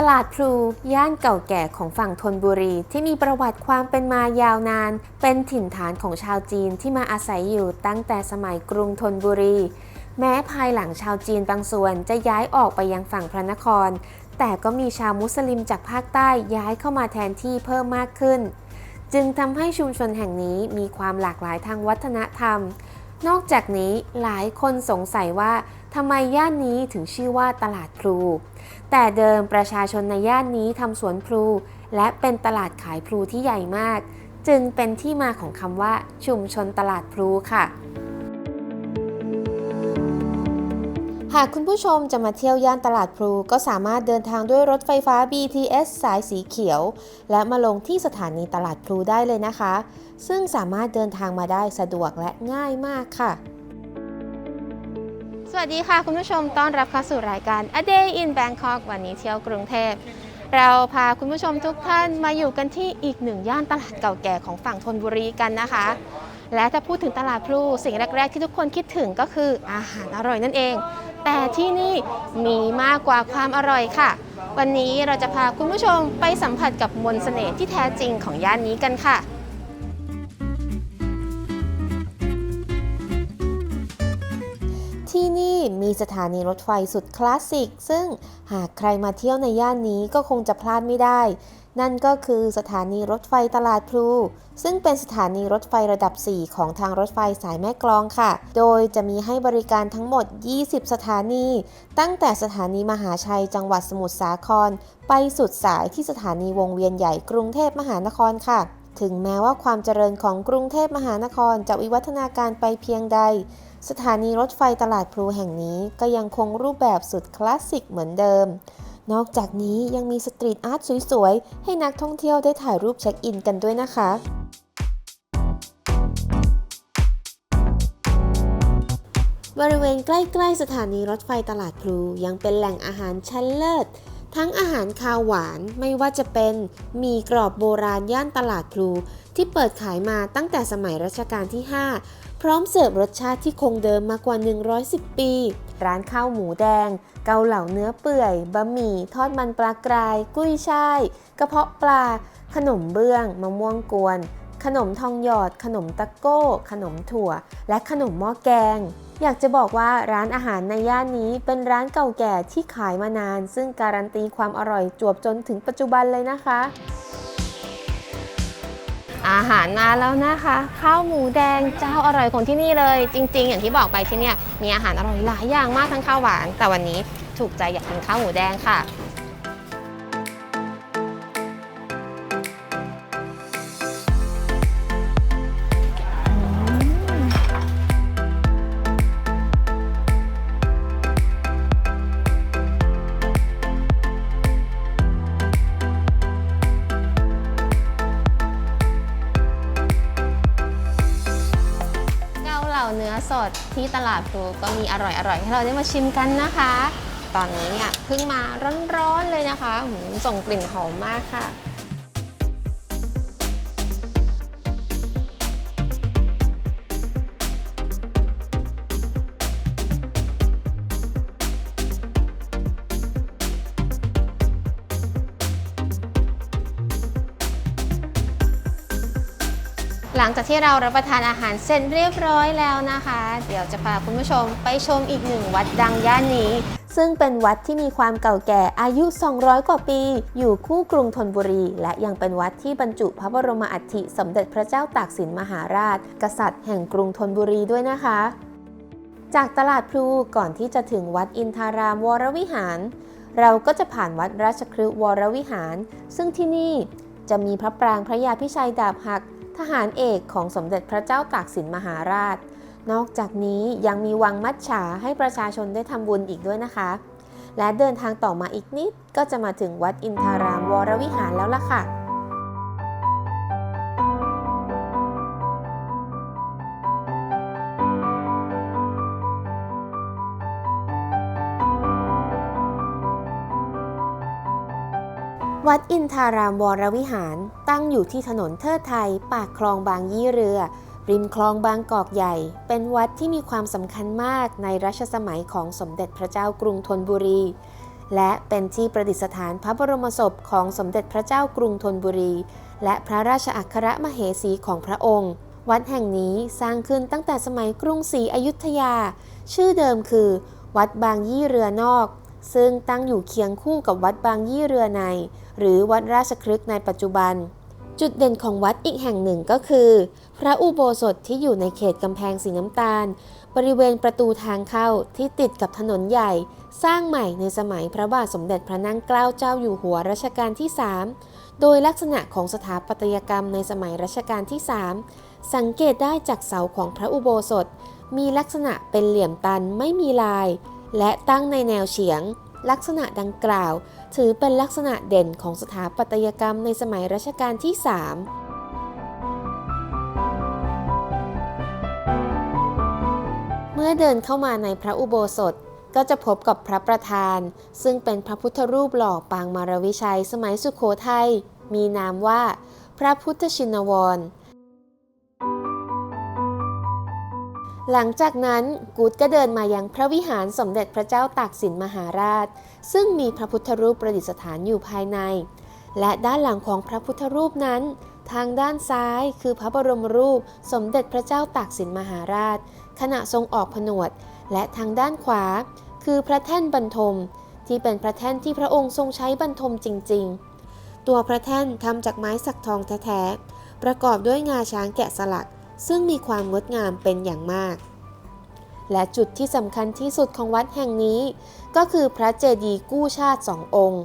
ตลาดพลูย่านเก่าแก่ของฝั่งธนบุรี ที่มีประวัติความเป็นมายาวนาน เป็นถิ่นฐานของชาวจีนที่มาอาศัยอยู่ตั้งแต่สมัยกรุงธนบุรี แม้ภายหลังชาวจีนบางส่วนจะย้ายออกไปยังฝั่งพระนคร แต่ก็มีชาวมุสลิมจากภาคใต้ย้ายเข้ามาแทนที่เพิ่มมากขึ้น จึงทำให้ชุมชนแห่งนี้มีความหลากหลายทางวัฒนธรรม นอกจากนี้หลายคนสงสัยว่า ทำไมย่านนี้ถึงชื่อว่าตลาดพลู แต่เดิมประชาชนในย่านนี้ทำสวนพลู และเป็นตลาดขายพลูที่ใหญ่มาก จึงเป็นที่มาของคำว่า ชุมชนตลาดพลูค่ะ หากคุณผู้ชมจะมาเที่ยวย่านตลาดพลูก็สามารถเดินทางด้วยรถไฟฟ้า BTS สายสีเขียว และมาลงที่สถานีตลาดพลูได้เลยนะคะ ซึ่งสามารถเดินทางมาได้สะดวกและง่ายมากค่ะ วัสดีค่ะ คุณผู้ชมต้อนรับเข้าสู่รายการ A Day in Bangkok วันนี้เที่ยวกรุงเทพ เราพาคุณผู้ชมทุกท่านมาอยู่กันที่อีกหนึ่งย่านตลาดเก่าแก่ของฝั่งธนบุรีกันนะคะ และถ้าพูดถึงตลาดพลูสิ่งแรก ๆ ที่ทุกคนคิดถึงก็คืออาหารอร่อยนั่นเอง แต่ที่นี่มีมากกว่าความอร่อยค่ะ วันนี้เราจะพาคุณผู้ชมไปสัมผัสกับมนต์เสน่ห์ที่แท้จริงของย่านนี้กันค่ะ นี่มีสถานีรถไฟสุดคลาสสิก ซึ่งหากใครมาเที่ยวในย่านนี้ก็คงจะพลาดไม่ได้ นั่นก็คือสถานีรถไฟตลาดพลู ซึ่งเป็นสถานีรถไฟระดับ 4 ของทางรถไฟสายแม่กลองค่ะ โดยจะมีให้บริการทั้งหมด 20 สถานี ตั้งแต่สถานีมหาชัยจังหวัดสมุทรสาคร ไปสุดสายที่สถานีวงเวียนใหญ่กรุงเทพมหานครค่ะ ถึงแม้ว่าความเจริญของกรุงเทพมหานครจะวิวัฒนาการไปเพียงใด สถานีรถไฟตลาดพลูแห่งนี้ก็ยังคงรูปแบบสุดคลาสสิกเหมือนเดิม นอกจากนี้ยังมีสตรีทอาร์ตสวยๆ ให้นักท่องเที่ยวได้ถ่ายรูปเช็คอินกันด้วยนะคะ บริเวณใกล้ๆสถานีรถไฟตลาดพลูยังเป็นแหล่งอาหารชั้นเลิศ ทั้งอาหารคาวหวานไม่ว่าจะเป็นหมีกรอบโบราณย่านตลาดพลูที่เปิดขายมาตั้งแต่สมัยรัชกาลที่ 5 พร้อมเสิร์ฟรสชาติที่คงเดิมมากว่า 110 ปี ร้านข้าวหมูแดง เกาเหลาเนื้อเปื่อย บะหมี่ ทอดมันปลากราย กุ้ยช่าย กระเพาะปลา ขนมเบื้อง มะม่วงกวน ขนมทองหยอด ขนมตะโก้ ขนมถั่ว และขนมหม้อแกง อยากจะบอกว่าร้านอาหารในย่านนี้เป็นร้านเก่าแก่ที่ขายมานาน ซึ่งการันตีความอร่อยจวบจนถึงปัจจุบันเลยนะคะ อาหารมาแล้วนะคะข้าวหมูแดงเจ้าอร่อยของที่นี่เลย จริง ๆ อย่างที่บอกไปที่เนี่ยมีอาหารอร่อยหลายอย่างมากทั้งข้าวหวาน แต่วันนี้ถูกใจอยากกินข้าวหมูแดงค่ะ เนื้อสดที่ตลาดพลูก็มีอร่อยๆให้เราได้มาชิมกันนะคะ ตอนนี้เนี่ยเพิ่งมาร้อนๆเลยนะคะหืมส่งกลิ่นหอมมากค่ะ หลังจากที่เรารับประทานอาหารเสร็จเรียบร้อยแล้วนะคะ เดี๋ยวจะพาคุณผู้ชมไปชมอีกหนึ่งวัดดังย่านนี้ ซึ่งเป็นวัดที่มีความเก่าแก่อายุ 200 กว่าปี อยู่คู่กรุงธนบุรี และยังเป็นวัดที่บรรจุพระบรมอัฐิสมเด็จพระเจ้าตากสินมหาราช กษัตริย์แห่งกรุงธนบุรีด้วยนะคะ จากตลาดพลูก่อนที่จะถึงวัดอินทารามวรวิหาร เราก็จะผ่านวัดราชคฤห์วรวิหาร ซึ่งที่นี่จะมีพระปรางพระยาพิชัยดาบหัก ทหารเอกของสมเด็จพระเจ้าตากสินมหาราช นอกจากนี้ยังมีวังมัดฉาให้ประชาชนได้ทำบุญอีกด้วยนะคะ และเดินทางต่อมาอีกนิดก็จะมาถึงวัดอินทารามวรวิหารแล้วล่ะค่ะ วัดอินทารามวรวิหารตั้งอยู่ที่ถนนเทิดไทย ปากคลองบางยี่เรือ ริมคลองบางกอกใหญ่ เป็นวัดที่มีความสำคัญมากในรัชสมัยของสมเด็จพระเจ้ากรุงธนบุรี และเป็นที่ประดิษฐานพระบรมศพของสมเด็จพระเจ้ากรุงธนบุรี และพระราชอัครมเหสีของพระองค์ วัดแห่งนี้สร้างขึ้นตั้งแต่สมัยกรุงศรีอยุธยา ชื่อเดิมคือ วัดบางยี่เรือนอก ซึ่งตั้งอยู่เคียงคู่กับวัดบางยี่เรือใน หรือวัดราชครึกในปัจจุบัน จุดเด่นของวัดอีกแห่งหนึ่งก็คือ พระอุโบสถที่อยู่ในเขตกำแพงสีน้ำตาล บริเวณประตูทางเข้าที่ติดกับถนนใหญ่ สร้างใหม่ในสมัยพระบาทสมเด็จพระนั่งเกล้าเจ้าอยู่หัวรัชกาลที่ 3 โดยลักษณะของสถาปัตยกรรมในสมัยรัชกาลที่ 3 สังเกตได้จากเสาของพระอุโบสถ มีลักษณะเป็นเหลี่ยมตันไม่มีลาย และตั้งในแนวเฉียง ลักษณะดังกล่าว ถือเป็นลักษณะเด่นของสถาปัตยกรรมในสมัยรัชกาลที่ 3เมื่อเดินเข้ามาในพระอุโบสถก็จะพบกับพระประธาน ซึ่งเป็นพระพุทธรูปหล่อปางมารวิชัยสมัยสุขโขทัยมีนามว่า พระพุทธชินวร หลังจากนั้นกูดก็เดินมายังพระวิหารสมเด็จพระเจ้าตากสินมหาราช ซึ่งมีพระพุทธรูปประดิษฐานอยู่ภายใน และด้านหลังของพระพุทธรูปนั้น ทางด้านซ้ายคือพระบรมรูปสมเด็จพระเจ้าตากสินมหาราช ขณะทรงออกผนวด และทางด้านขวา คือพระแท่นบรรทม ที่เป็นพระแท่นที่พระองค์ทรงใช้บรรทมจริง ๆ ตัวพระแท่นทำจากไม้สักทองแท้ๆประกอบด้วยงาช้างแกะสลัก ซึ่งมีความงดงามเป็นอย่างมาก และจุดที่สำคัญที่สุดของวัดแห่งนี้ ก็คือพระเจดีย์กู้ชาติสององค์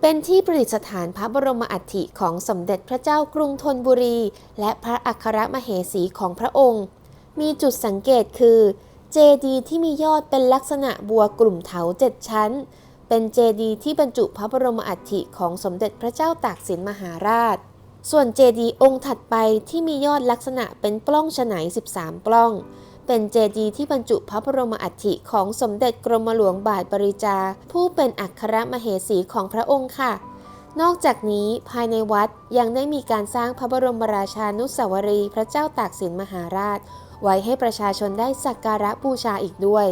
เป็นที่ประดิษฐานพระบรมอัฐิของสมเด็จพระเจ้ากรุงธนบุรี และพระอัครมเหสีของพระองค์ มีจุดสังเกตคือเจดีย์ที่มียอดเป็นลักษณะบัวกลุ่มเถาเจ็ดชั้น เป็นเจดีย์ที่บรรจุพระบรมอัฐิของสมเด็จพระเจ้าตากสินมหาราช ส่วนเจดีย์องค์ถัดไปที่มียอดลักษณะเป็นปล้องฉไน13 ปล้อง เป็นเจดีย์ที่บรรจุพระบรมอัฐิของสมเด็จกรมหลวงบาทบริจา ผู้เป็นอัครมเหสีของพระองค์ค่ะ นอกจากนี้ภายในวัดยังได้มีการสร้างพระบรมราชานุสาวรีย์พระเจ้าตากสินมหาราช ไว้ให้ประชาชนได้สักการะบูชาอีกด้วย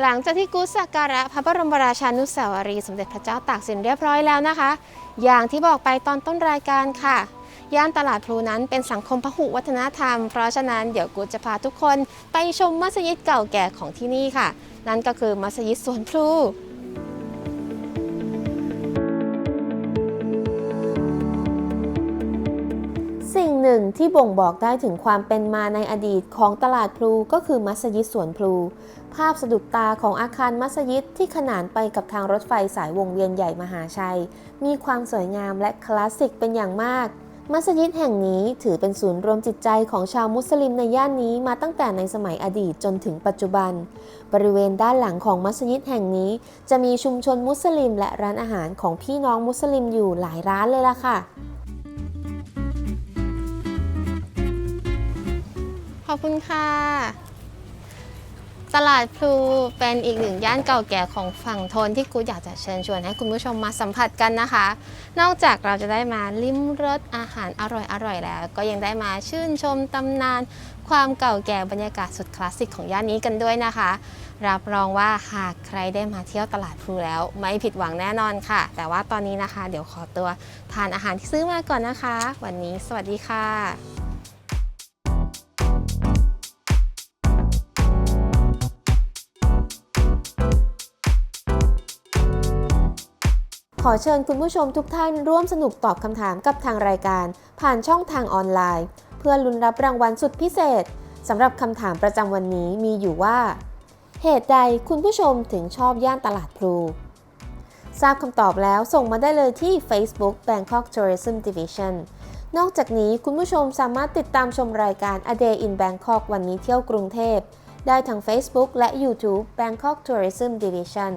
หลังจากที่กูสักการะพระบรมราชานุสาวรีย์สมเด็จพระเจ้าตากสินเรียบร้อยแล้วนะคะ อย่างที่บอกไปตอนต้นรายการค่ะ ย่านตลาดพลูนั้นเป็นสังคมพหุวัฒนธรรม เพราะฉะนั้นเดี๋ยวกูจะพาทุกคนไปชมมัสยิดเก่าแก่ของที่นี่ค่ะ นั่นก็คือมัสยิดสวนพลูสิ่งหนึ่งที่บ่งบอกได้ถึงความเป็นมาในอดีตของตลาดพลูก็คือมัสยิดสวนพลู ภาพสะดุดตาของอาคารมัสยิดที่ขนานไปกับทางรถไฟสายวงเวียนใหญ่มหาชัย มีความสวยงามและคลาสสิกเป็นอย่างมาก มัสยิดแห่งนี้ถือเป็นศูนย์รวมจิตใจของชาวมุสลิมในย่านนี้มาตั้งแต่ในสมัยอดีตจนถึงปัจจุบัน บริเวณด้านหลังของมัสยิดแห่งนี้ จะมีชุมชนมุสลิม และร้านอาหารของพี่น้องมุสลิมอยู่หลายร้านเลยล่ะค่ะขอบคุณค่ะ ตลาดพลูเป็นอีกหนึ่งย่านเก่าแก่ของฝั่งทนที่กูอยากจะเชิญชวนให้คุณผู้ชมมาสัมผัสกันนะคะ นอกจากเราจะได้มาลิ้มรสอาหารอร่อยๆแล้ว ก็ยังได้มาชื่นชมตำนาน ความเก่าแก่บรรยากาศสุดคลาสสิกของย่านนี้กันด้วยนะคะ รับรองว่าหากใครได้มาเที่ยวตลาดพลูแล้ว ไม่ผิดหวังแน่นอนค่ะ แต่ว่าตอนนี้นะคะ เดี๋ยวขอตัวทานอาหารที่ซื้อมาก่อนนะคะ วันนี้ สวัสดีค่ะ ขอเชิญคุณผู้ชมทุกท่านร่วมสนุกตอบคำถามกับทางรายการ ผ่านช่องทางออนไลน์ เพื่อลุ้นรับรางวัลสุดพิเศษสำหรับคำถามประจำวันนี้มีอยู่ว่า เหตุใดคุณผู้ชมถึงชอบย่านตลาดพลูทราบคำตอบแล้วส่งมาได้เลยที่ Facebook Bangkok Tourism Division นอกจากนี้คุณผู้ชมสามารถติดตามชมรายการ A Day in Bangkok วันนี้เที่ยวกรุงเทพ ได้ทาง Facebook และ YouTube Bangkok Tourism Division